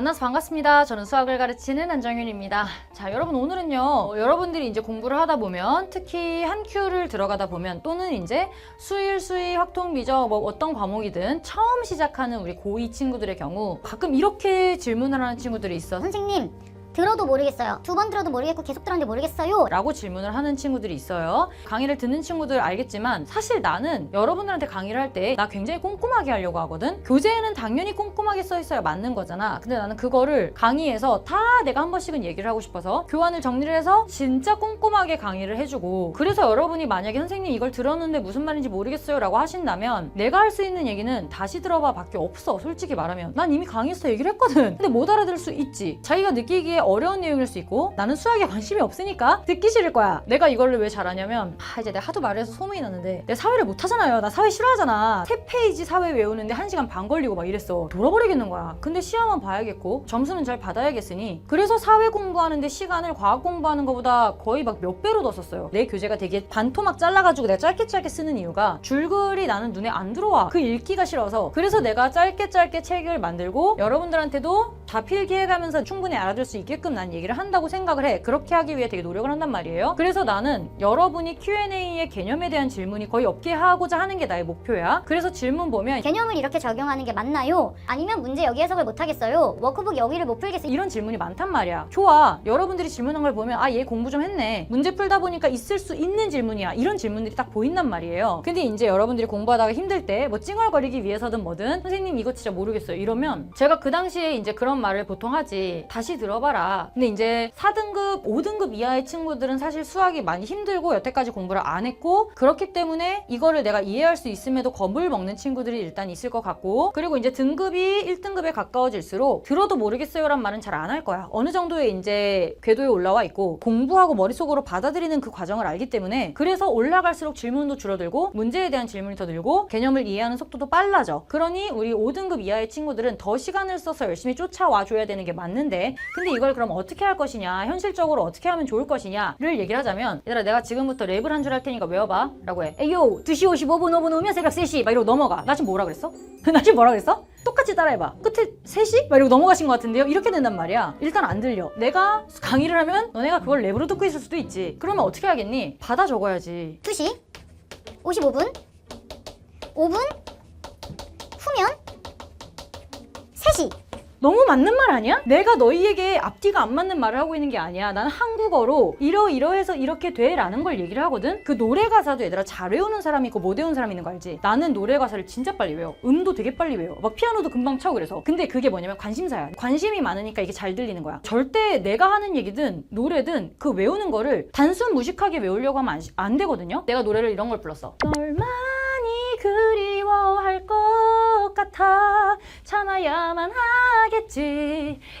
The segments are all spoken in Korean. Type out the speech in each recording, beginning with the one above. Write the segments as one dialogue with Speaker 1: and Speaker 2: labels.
Speaker 1: 만나서 반갑습니다. 저는 수학을 가르치는 안정윤입니다. 자, 여러분 오늘은요. 어, 여러분들이 이제 공부를 하다 보면 특히 한 큐를 들어가다 보면 또는 이제 수일, 수의, 확통, 미적 뭐 어떤 과목이든 처음 시작하는 우리 고2 친구들의 경우 가끔 이렇게 질문을 하는 친구들이 있어.
Speaker 2: 선생님 들어도 모르겠어요. 두 번 들어도 모르겠고 계속 들었는데 모르겠어요.
Speaker 1: 라고 질문을 하는 친구들이 있어요. 강의를 듣는 친구들 알겠지만 사실 나는 여러분들한테 강의를 할 때 나 굉장히 꼼꼼하게 하려고 하거든. 교재에는 당연히 꼼꼼하게 써 있어야 맞는 거잖아. 근데 나는 그거를 강의에서 다 내가 한 번씩은 얘기를 하고 싶어서 교환을 정리를 해서 진짜 꼼꼼하게 강의를 해주고 그래서 여러분이 만약에 선생님 이걸 들었는데 무슨 말인지 모르겠어요 라고 하신다면 내가 할 수 있는 얘기는 다시 들어봐 밖에 없어 솔직히 말하면 난 이미 강의에서 얘기를 했거든 근데 못 알아들을 수 있지 자기가 느끼기에 어려운 내용일 수 있고 나는 수학에 관심이 없으니까 듣기 싫을 거야. 내가 이거를 왜 잘하냐면 아 이제 내가 하도 말을 해서 소문이 났는데 내가 사회를 못 하잖아요. 나 사회 싫어하잖아. 세 페이지 사회 외우는데 한 시간 반 걸리고 막 이랬어. 돌아버리겠는 거야. 근데 시험은 봐야겠고 점수는 잘 받아야겠으니 그래서 사회 공부하는데 시간을 과학 공부하는 것보다 거의 막 몇 배로 더 썼어요. 내 교재가 되게 반토막 잘라가지고 내가 짧게 짧게 쓰는 이유가 줄글이 나는 눈에 안 들어와. 그 읽기가 싫어서. 그래서 내가 짧게 짧게 책을 만들고 여러분들한테도 다 필기해가면서 충분히 알아들 수 있게끔 난 얘기를 한다고 생각을 해 그렇게 하기 위해 되게 노력을 한단 말이에요 그래서 나는 여러분이 Q&A의 개념에 대한 질문이 거의 없게 하고자 하는 게 나의 목표야 그래서 질문 보면
Speaker 2: 개념을 이렇게 적용하는 게 맞나요? 아니면 문제 여기 해석을 못 하겠어요. 워크북 여기를 못 풀겠어요.
Speaker 1: 이런 질문이 많단 말이야. 좋아. 여러분들이 질문한 걸 보면 아 얘 공부 좀 했네. 문제 풀다 보니까 있을 수 있는 질문이야. 이런 질문들이 딱 보인단 말이에요. 근데 이제 여러분들이 공부하다가 힘들 때 뭐 찡얼거리기 위해서든 뭐든 선생님 이거 진짜 모르겠어요. 이러면 제가 그 당시에 이제 그런 말을 보통 하지. 다시 들어봐라. 근데 이제 4등급, 5등급 이하의 친구들은 사실 수학이 많이 힘들고 여태까지 공부를 안 했고 그렇기 때문에 이거를 내가 이해할 수 있음에도 겁을 먹는 친구들이 일단 있을 것 같고 그리고 이제 등급이 1등급에 가까워질수록 들어도 모르겠어요란 말은 잘 안 할 거야. 어느 정도의 이제 궤도에 올라와 있고 공부하고 머릿속으로 받아들이는 그 과정을 알기 때문에 그래서 올라갈수록 질문도 줄어들고 문제에 대한 질문이 더 늘고 개념을 이해하는 속도도 빨라져. 그러니 우리 5등급 이하의 친구들은 더 시간을 써서 열심히 쫓아 와 줘야 되는 게 맞는데 근데 이걸 그럼 어떻게 할 것이냐 현실적으로 어떻게 하면 좋을 것이냐를 얘기를 하자면 얘들아 내가 지금부터 랩을 한 줄 할 테니까 외워봐 라고 해 에이요 2시 55분 5분 후면 새벽 3시 막 이러고 넘어가 나 지금 뭐라 그랬어? 나 지금 뭐라 그랬어? 똑같이 따라해봐 끝에 3시? 막 이러고 넘어가신 것 같은데요? 이렇게 된단 말이야 일단 안 들려 내가 강의를 하면 너네가 그걸 랩으로 듣고 있을 수도 있지 그러면 어떻게 하겠니? 받아 적어야지
Speaker 2: 2시 55분 5분 후면 3시
Speaker 1: 너무 맞는 말 아니야? 내가 너희에게 앞뒤가 안 맞는 말을 하고 있는 게 아니야. 나는 한국어로 이러이러해서 이렇게 돼라는 걸 얘기를 하거든. 그 노래 가사도 얘들아 잘 외우는 사람이 있고 못 외우는 사람이 있는 거 알지? 나는 노래 가사를 진짜 빨리 외워. 음도 되게 빨리 외워. 막 피아노도 금방 쳐 그래서. 근데 그게 뭐냐면 관심사야. 관심이 많으니까 이게 잘 들리는 거야. 절대 내가 하는 얘기든 노래든 그 외우는 거를 단순 무식하게 외우려고 하면 안, 안 되거든요. 내가 노래를 이런 걸 불렀어. 널 많이 그리워할 것 같아. 참아야만 하겠지.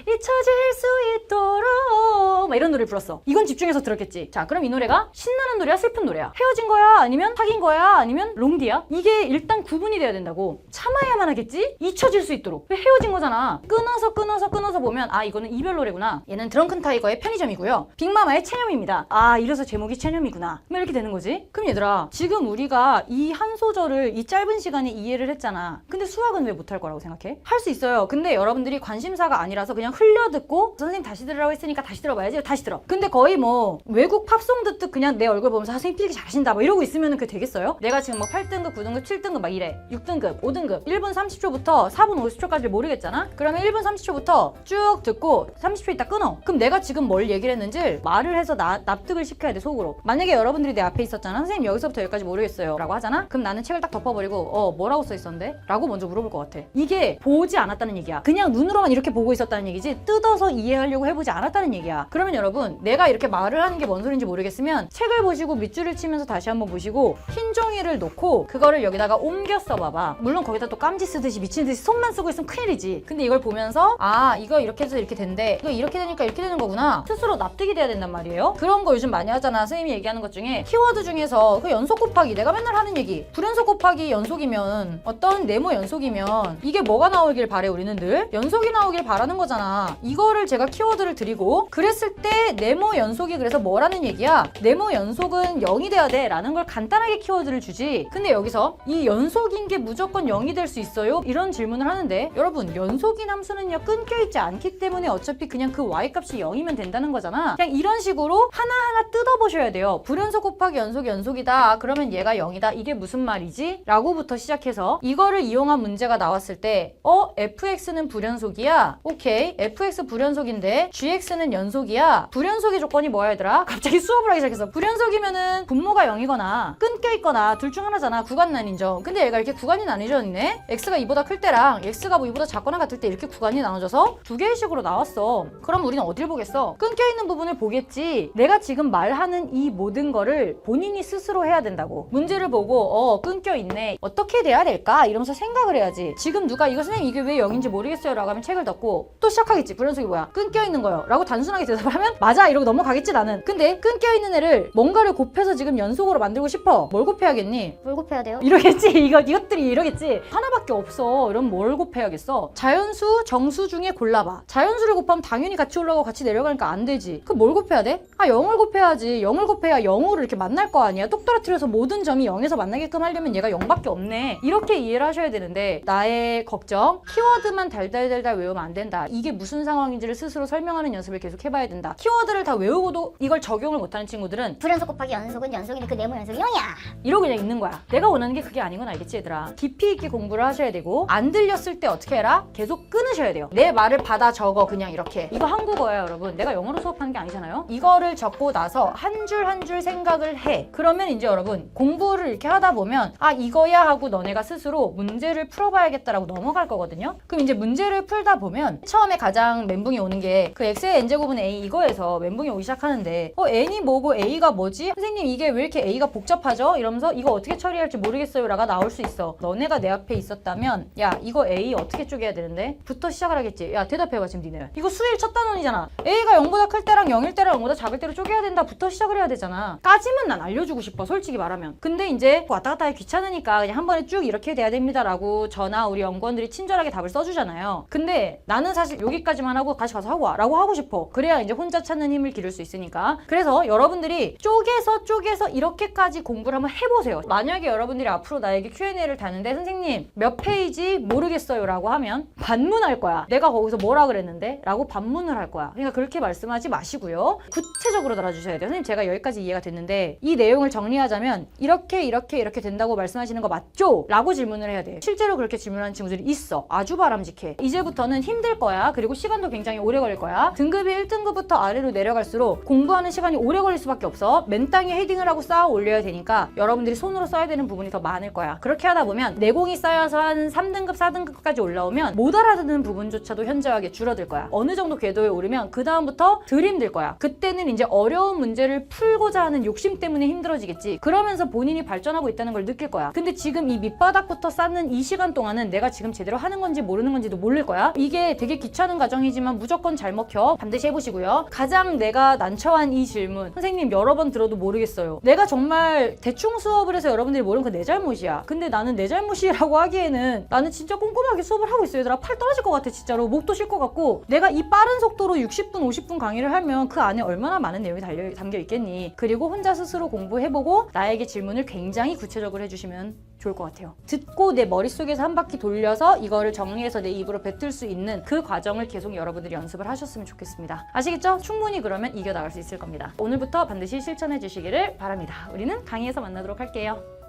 Speaker 1: 잊혀질 수 있도록 막 이런 노래를 불렀어. 이건 집중해서 들었겠지. 자 그럼 이 노래가 신나는 노래야 슬픈 노래야? 헤어진 거야? 아니면 사귄 거야? 아니면 롱디야? 이게 일단 구분이 돼야 된다고. 참아야만 하겠지? 잊혀질 수 있도록. 왜 헤어진 거잖아. 끊어서 끊어서 끊어서 보면 아 이거는 이별 노래구나. 얘는 드렁큰 타이거의 편의점이고요. 빅마마의 체념입니다. 아 이래서 제목이 체념이구나. 뭐 이렇게 되는 거지? 그럼 얘들아 지금 우리가 이 한 소절을 이 짧은 시간에 이해를 했잖아. 근데 수학은 왜 못할 거라고 생각해? 할 수 있어요. 근데 여러분들이 관심사가 아니라서 그냥 흘려듣고 선생님 다시 들으라고 했으니까 다시 들어봐야지 다시 들어. 근데 거의 뭐 외국 팝송 듣듯 그냥 내 얼굴 보면서 아, 선생님 필기 잘하신다. 뭐 이러고 있으면 그게 되겠어요? 내가 지금 뭐 8등급 9등급 7등급 막 이래. 6등급 5등급. 1분 30초부터 4분 50초까지 모르겠잖아? 그러면 1분 30초부터 쭉 듣고 30초 있다 끊어. 그럼 내가 지금 뭘 얘기를 했는지 말을 해서 나, 납득을 시켜야 돼 속으로. 만약에 여러분들이 내 앞에 있었잖아 선생님 여기서부터 여기까지 모르겠어요. 라고 하잖아? 그럼 나는 책을 딱 덮어버리고 어 뭐라고 써 있었는데? 라고 먼저 물어볼 것 같아. 이게 보지 않았다는 얘기야. 그냥 눈으로만 이렇게 보고 있었다는 얘기지. 뜯어서 이해하려고 해보지 않았다는 얘기야. 그러면 여러분 내가 이렇게 말을 하는 게 뭔 소리인지 모르겠으면 책을 보시고 밑줄을 치면서 다시 한번 보시고 흰 종이를 놓고 그거를 여기다가 옮겨 써봐봐. 물론 거기다 또 깜지 쓰듯이 미친 듯이 손만 쓰고 있으면 큰일이지. 근데 이걸 보면서 아 이거 이렇게 해서 이렇게 된대. 이거 이렇게 되니까 이렇게 되는 거구나. 스스로 납득이 돼야 된단 말이에요. 그런 거 요즘 많이 하잖아 선생님이 얘기하는 것 중에. 키워드 중에서 그 연속 곱하기 내가 맨날 하는 얘기. 불연속 곱하기 연속이면 어떤 네모 연속이 연속이면 이게 뭐가 나오길 바래 우리는 늘? 연속이 나오길 바라는 거잖아. 이거를 제가 키워드를 드리고 그랬을 때 네모 연속이 그래서 뭐라는 얘기야 네모 연속은 0이 돼야 돼 라는 걸 간단하게 키워드를 주지 근데 여기서 이 연속인 게 무조건 0이 될 수 있어요? 이런 질문을 하는데 여러분 연속인 함수는요 끊겨있지 않기 때문에 어차피 그냥 그 y값이 0이면 된다는 거잖아 그냥 이런 식으로 하나하나 뜯어보셔야 돼요 불연속 곱하기 연속 연속이다 그러면 얘가 0이다 이게 무슨 말이지? 라고부터 시작해서 이거를 이용한 문제가 나왔을 때 어? fx는 불연속이야? 오케이 fx 불연속인데 gx는 연속이야 불연속의 조건이 뭐야 얘들아? 갑자기 수업을 하기 시작했어 불연속이면은 분모가 0이거나 끊겨 있거나 둘 중 하나잖아. 구간 난인정. 근데 얘가 이렇게 구간이 나뉘져 있네? x가 2보다 클 때랑 x가 뭐 2보다 작거나 같을 때 이렇게 구간이 나눠져서 두 개의 식으로 나왔어. 그럼 우리는 어딜 보겠어? 끊겨 있는 부분을 보겠지. 내가 지금 말하는 이 모든 거를 본인이 스스로 해야 된다고. 문제를 보고 어 끊겨 있네. 어떻게 돼야 될까? 이러면서 생각을 해야지. 지금 누가 이거 선생님 이게 왜 0인지 모르겠어요 라고 하면 책을 덮고 또 시작하겠지. 불연속이 뭐야? 끊겨 있는 거요. 라고 단순하게 대답 을 하면 맞아 이러고 넘어가겠지 나는. 근데 끊겨 있는 애를 뭔가를 곱해서 지금 연속으로 만들고 싶어. 뭘 곱해야겠니?
Speaker 2: 뭘 곱해야 돼요?
Speaker 1: 이러겠지. 이거 이것들이 이러겠지. 하나밖에 없어. 이러면 뭘 곱해야겠어? 자연수 정수 중에 골라봐. 자연수를 곱하면 당연히 같이 올라가고 같이 내려가니까 안 되지. 그럼 뭘 곱해야 돼? 아 0을 곱해야지. 0을 곱해야 0으로 이렇게 만날 거 아니야. 똑 떨어뜨려서 모든 점이 0에서 만나게끔 하려면 얘가 0밖에 없네. 이렇게 이해를 하셔야 되는데 나의 걱정? 키워드만 달달달달 외우면 안 된다. 이게 무슨 상황인지를 스스로 설명하는 연습을 계속 해봐야 된다 키워드를 다 외우고도 이걸 적용을 못하는 친구들은
Speaker 2: 불연속 곱하기 연속은 연속인데 그 네모 연속이 0이야.
Speaker 1: 이러고 그냥 있는 거야. 내가 원하는 게 그게 아닌 건 알겠지 얘들아. 깊이 있게 공부를 하셔야 되고 안 들렸을 때 어떻게 해라? 계속 끊으셔야 돼요. 내 말을 받아 적어 그냥 이렇게. 이거 한국어예요 여러분. 내가 영어로 수업하는 게 아니잖아요. 이거를 적고 나서 한 줄 한 줄 생각을 해. 그러면 이제 여러분 공부를 이렇게 하다 보면 아 이거야 하고 너네가 스스로 문제를 풀어봐야겠다라고 넘어갈 거거든요. 그럼 이제 문제를 풀다 보면 처음에 가장 멘붕이 오는 게 그 x의 n제곱은 a 이거에서 멘붕이 오기 시작하는데 어 n이 뭐고 a가 뭐지? 선생님 이게 왜 이렇게 a가 복잡하죠? 이러면서 이거 어떻게 처리할지 모르겠어요 라가 나올 수 있어. 너네가 내 앞에 있었다면 야 이거 a 어떻게 쪼개야 되는데? 부터 시작을 하겠지. 야 대답해봐 지금 니네. 이거 수일 첫 단원이잖아. a가 0보다 클 때랑 0일 때랑 0보다 작을 때로 쪼개야 된다. 부터 시작을 해야 되잖아. 까지만 난 알려주고 싶어 솔직히 말하면. 근데 이제 왔다 갔다 하기 귀찮으니까 그냥 한 번에 쭉 이렇게 돼야 됩니다 라고 저나 우리 연구원들이 친절하게 답을 써주잖아요. 근데 나는 사실 여기까지만 하고 다시 가서 하고 와라고 하고 싶어. 그래야 이제 혼자 찾는 힘을 기를 수 있으니까. 그래서 여러분들이 쪼개서 쪼개서 이렇게까지 공부를 한번 해보세요. 만약에 여러분들이 앞으로 나에게 Q&A를 다는데 선생님 몇 페이지 모르겠어요 라고 하면 반문할 거야. 내가 거기서 뭐라 그랬는데? 라고 반문을 할 거야. 그러니까 그렇게 말씀하지 마시고요. 구체적으로 달아주셔야 돼요. 선생님 제가 여기까지 이해가 됐는데 이 내용을 정리하자면 이렇게 이렇게 이렇게 된다고 말씀하시는 거 맞죠? 라고 질문을 해야 돼. 실제로 그렇게 질문하는 친구들이 있어. 아주 바람직해. 이제부터는 힘들 거야. 그리고 시간도 굉장히 오래 걸릴 거야. 등급이 1등급부터 아래로 내려갈수록 공부하는 시간이 오래 걸릴 수밖에 없어. 맨땅에 헤딩을 하고 쌓아 올려야 되니까 여러분들이 손으로 써야 되는 부분이 더 많을 거야. 그렇게 하다 보면 내공이 쌓여서 한 3등급, 4등급까지 올라오면 못 알아듣는 부분조차도 현저하게 줄어들 거야. 어느 정도 궤도에 오르면 그 다음부터 덜 힘들 거야. 그때는 이제 어려운 문제를 풀고자 하는 욕심 때문에 힘들어지겠지. 그러면서 본인이 발전하고 있다는 걸 느낄 거야. 근데 지금 이 밑바닥부터 쌓는 이 시간 동안은 내가 지금 제대로 하는 건지 모르는 건지도 모를 거야. 이게 되게 귀찮은 과정이지만 무조건 잘 먹혀. 반드시 해보시고요. 가장 내가 난처한 이 질문. 선생님 여러 번 들어도 모르겠어요. 내가 정말 대충 수업을 해서 여러분들이 모르는 건 내 잘못이야. 근데 나는 내 잘못이라고 하기에는 나는 진짜 꼼꼼하게 수업을 하고 있어요. 얘들아 팔 떨어질 것 같아 진짜로. 목도 쉴 것 같고 내가 이 빠른 속도로 60분 50분 강의를 하면 그 안에 얼마나 많은 내용이 달려, 담겨 있겠니. 그리고 혼자 스스로 공부해보고 나에게 질문을 굉장히 구체적으로 해주시면 좋을 것 같아요. 듣고 내 머릿속에서 한 바퀴 돌려서 이거를 정리해서 내 입으로 뱉을 수 있는 그 과정을 계속 여러분들이 연습을 하셨으면 좋겠습니다. 아시겠죠? 충분히 그러면 이겨나갈 수 있을 겁니다. 오늘부터 반드시 실천해 주시기를 바랍니다. 우리는 강의에서 만나도록 할게요.